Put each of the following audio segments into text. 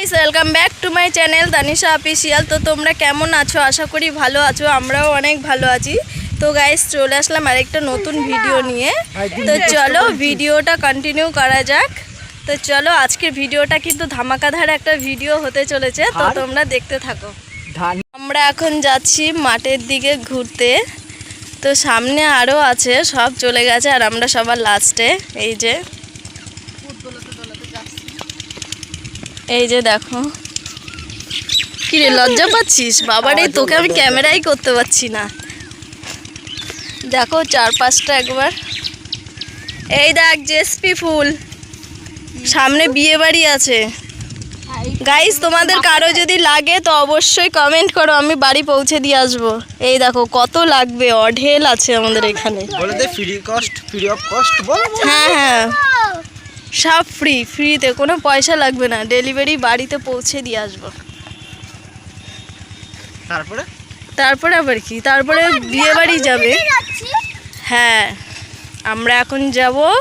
Guys welcome back to my channel Danisha official তো তোমরা কেমন আছো? আশা করি ভালো আছো আমরাও অনেক ভালো আছি। তো গাইস চলে আসলাম আরেকটা নতুন ভিডিও নিয়ে। তো চলো ভিডিওটা কন্টিনিউ করা যাক। তো চলো আজকের ভিডিওটা কিন্তু ধামাকাধার একটা ভিডিও হতে চলেছে। তো তোমরা দেখতে থাকো। আমরা এখন যাচ্ছি মাঠের দিকে ঘুরতে। তো সামনে আরও আছে সব চলে গেছে আর আমরা সবার লাস্টে এই যে। এই যে দেখো। কি রে লজ্জা পাচ্ছিস? বাবারে তোকে আমি ক্যামেরাই করতে পারছি না। দেখো চার পাঁচটা একবার। এই দেখ জেসপি ফুল। সামনে বিয়ে বাড়ি আছে। গাইস তোমাদের কারও যদি লাগে তো অবশ্যই কমেন্ট করো আমি বাড়ি পৌঁছে দিয়ে আসব। এই দেখো কত লাগবে অঢেল আছে আমাদের এখানে। বলে দে free cost free of cost বল। হ্যাঁ হ্যাঁ। সব ফ্রি ফ্রিতে কোনো পয়সা লাগবে না। ডেলিভারি বাড়িতে পৌঁছে দিয়ে আসব। তারপরে? তারপরে আবার কি? তারপরে বিয়ে বাড়ি যাবে। হ্যাঁ আমরা এখন যাব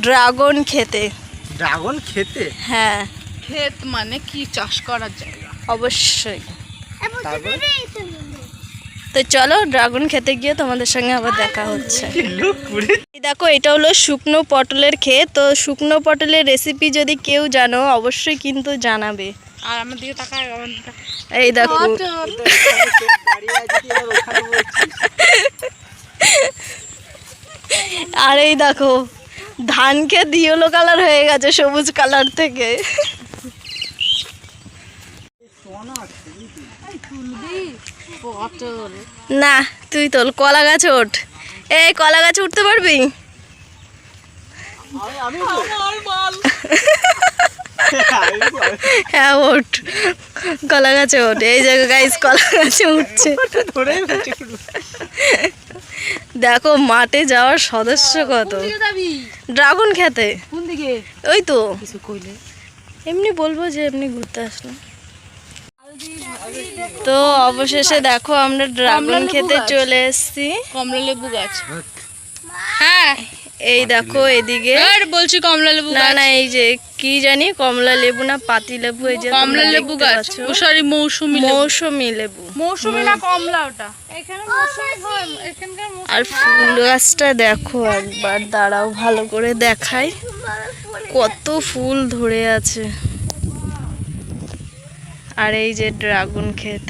ড্রাগন খেতে। ড্রাগন খেতে? হ্যাঁ। ক্ষেত মানে কি? চাষ করার জায়গা। অবশ্যই। তারপরে? তো চলো ড্রাগন খেতে গিয়ে তোমাদের সঙ্গে আবার দেখা হচ্ছে। দেখো এটা হলো শুকনো পটলের ক্ষেত। তো শুকনো পটলের রেসিপি যদি কেউ জানো অবশ্যই কিন্তু জানাবে। আর আমার দিকে তাকায়। এই দেখো? আর এই দেখো ধান ক্ষেত ইয়েলো কালার হয়ে গেছে সবুজ কালার থেকে। না তুই তোল কলা গাছ ওঠ। এই কলা গাছে উঠতে পারবি? হ্যাঁ ওঠ। কলা গাছে ওঠ। এই জায়গা গাইস কলা গাছে উঠছে। দেখো মাঠে যাওয়ার সদস্য কত? ড্রাগন খেতে। ওই তো। এমনি বলব যে এমনি ঘুরতে আসলাম। তো অবশেষে দেখো আমরা ড্রাগন খেতে চলে এসেছি। কমলা লেবু গাছ। হ্যাঁ এই দেখো এদিকে। আর বলছি কমলা লেবু না গাছ। না এই যে কি জানি কমলা লেবু না পাতি লেবু এই যে কমলা লেবু গাছ। ও সরি মৌসুমি লেবু। মৌসুমি লেবু। মৌসুমি না কমলা ওটা? এখানে মৌসুমি এখানকার মৌসুমি আর ফুল গাছটা দেখো একবার দাঁড়াও ভালো করে দেখাই। কত ফুল ধরে আছে। আর এই যে ড্রাগন ক্ষেত।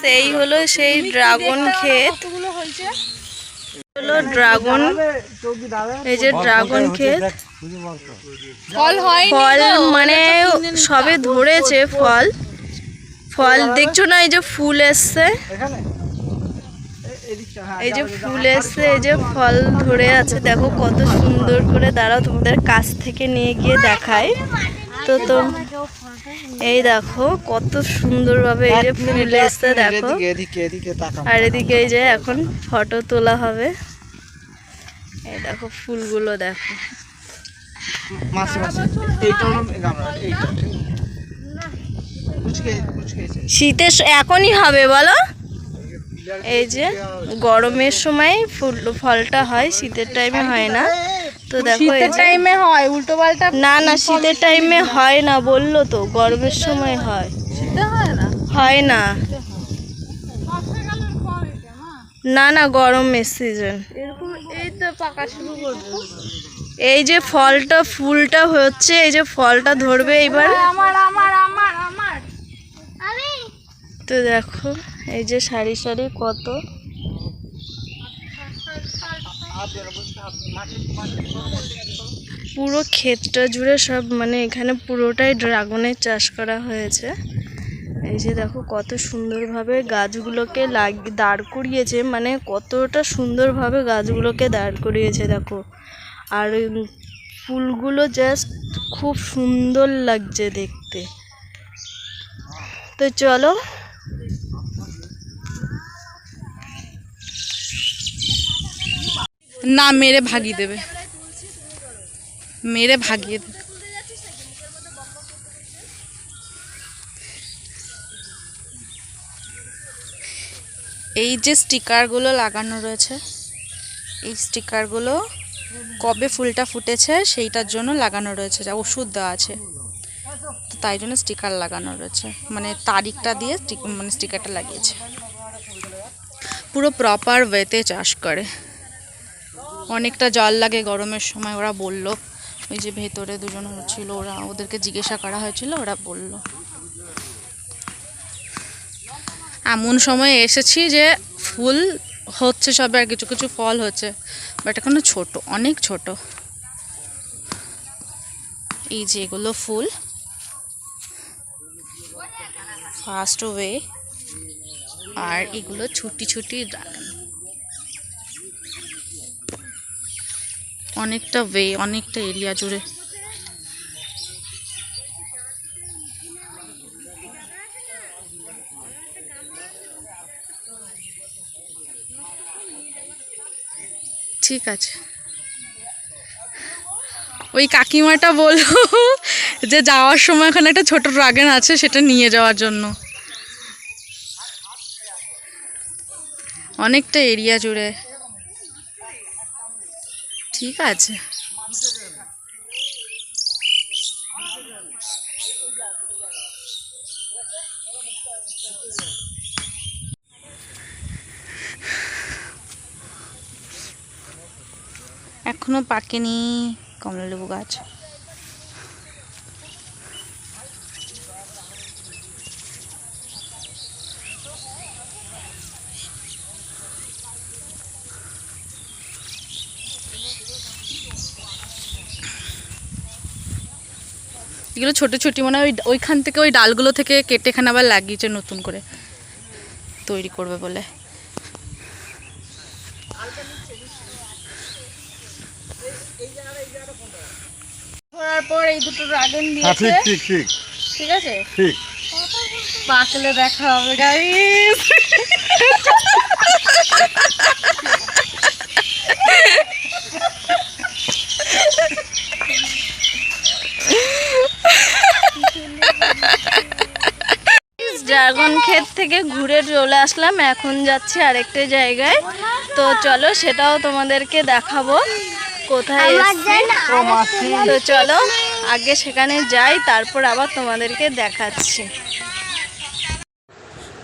সেই হলো সেই ড্রাগন ক্ষেত। হলো ড্রাগন এই যে ড্রাগন ক্ষেত। ফল ফল মানে সবে ধরেছে ফল। ফল দেখছ না এই যে ফুল এসছে এখানে? এ- এদিকটা, হ্যাঁ, এই যে ফুল এসছে এই যে ফল ধরে আছে দেখো কত সুন্দর করে। দাঁড়াও তোমাদের কাছ থেকে নিয়ে গিয়ে দেখায় তো তো এই দেখো কত সুন্দরভাবে এই যে ফুল এসছে দেখো। এদিকে, এদিকে, এদিকে আর এদিকে এই যে এখন ফটো তোলা হবে। এই দেখো ফুলগুলো দেখো। শীতের এখনই হবে বলো। এই যে গরমের সময় ফুল ফলটা হয় শীতের টাইমে হয় না। তো দেখো শীতের টাইমে হয় উল্টো পাল্টা না না শীতের টাইমে হয় না বলল তো গরমের সময় হয়। শীতে হয় না? না। না না গরমের সিজন এই তো পাকা শুরু করবে এই যে ফলটা ফুলটা হচ্ছে এই যে ফলটা ধরবে এবার আমার আমার আমার আমার তো দেখো, এই যে সারি সারি কত। পুরো ক্ষেতটা জুড়ে সব মানে এখানে পুরোটাই ড্রাগনের চাষ করা হয়েছে। এই যে দেখো, কত সুন্দরভাবে গাছগুলোকে লাগ, দাঁড় করিয়েছে মানে কতটা সুন্দরভাবে গাছগুলোকে দাঁড় করিয়েছে, দেখো। আর ফুলগুলো জাস্ট খুব সুন্দর লাগছে দেখতে। তো চলো না, মেরে ভাগিয়ে দেবে। মেরে ভাগিয়ে দেবে। এই যে স্টিকারগুলো লাগানো রয়েছে, এই স্টিকারগুলো কবে ফুলটা ফুটেছে সেইটার জন্য লাগানো রয়েছে, যা ওষুধ দেওয়া আছে। তাই জন্য স্টিকার লাগানো রয়েছে মানে তারিখটা দিয়ে মানে স্টিকারটা লাগিয়েছে। পুরো প্রপার ওয়েতে চাষ করে। অনেকটা জল লাগে গরমের সময়, ওরা বলল। ওই যে ভেতরে দুজন ছিল ওরা ওদেরকে জিজ্ঞাসা করা হয়েছিল, ওরা বলল। এমন সময় এসেছি যে ফুল হচ্ছে সবে আর কিছু কিছু ফল হচ্ছে, বাট এখনও ছোট, অনেক ছোট। এই যে এগুলো ফুল। ফার্স্ট ওয়ে আর এগুলো ছুটি ছুটি অনেকটা ওয়ে অনেকটা এরিয়া জুড়ে। ঠিক আছে। ওই কাকিমাটা বলল যে যাওয়ার সময় এখানে একটা ছোট ড্রাগন আছে, সেটা নিয়ে যাওয়ার জন্য। অনেকটা এরিয়া জুড়ে। ঠিক আছে। এখনও পাকেনি কমলা লেবু গাছ। এগুলো ছোটো ছোটি মনে হয় ওই ওইখান থেকে ওই ডালগুলো থেকে কেটে এখানে আবার লাগিয়েছে নতুন করে। তৈরি করবে বলে। পর এই দুটো ড্রাগন হ্যাঁ দিয়েছে। ঠিক ঠিক ঠিক। ঠিক আছে? ঠিক। পাকলে দেখা হবে গাইস ড্রাগন ক্ষেত থেকে ঘুরে চলে আসলাম এখন যাচ্ছি আরেকটা জায়গায়। তো চলো সেটাও তোমাদেরকে দেখাবো কোথায় তো চলো আগে সেখানে যাই তারপর আবার তোমাদেরকে দেখাচ্ছি।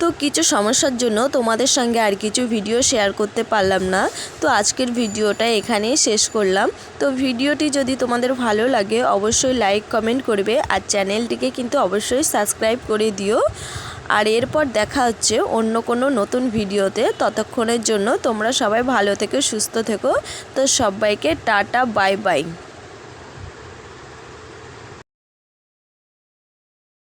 তো কিছু সমস্যার জন্য তোমাদের সঙ্গে আর কিছু ভিডিও শেয়ার করতে পারলাম না। তো আজকের ভিডিওটা এখানেই শেষ করলাম। তো ভিডিওটি যদি তোমাদের ভালো লাগে অবশ্যই লাইক কমেন্ট করবে আর চ্যানেলটিকে কিন্তু অবশ্যই সাবস্ক্রাইব করে দিও। আর এরপর দেখা হচ্ছে অন্য কোনো নতুন ভিডিওতে। ততক্ষণের জন্য তোমরা সবাই ভালো থেকো, সুস্থ থেকো। তো সবাইকে টাটা, বাই বাই।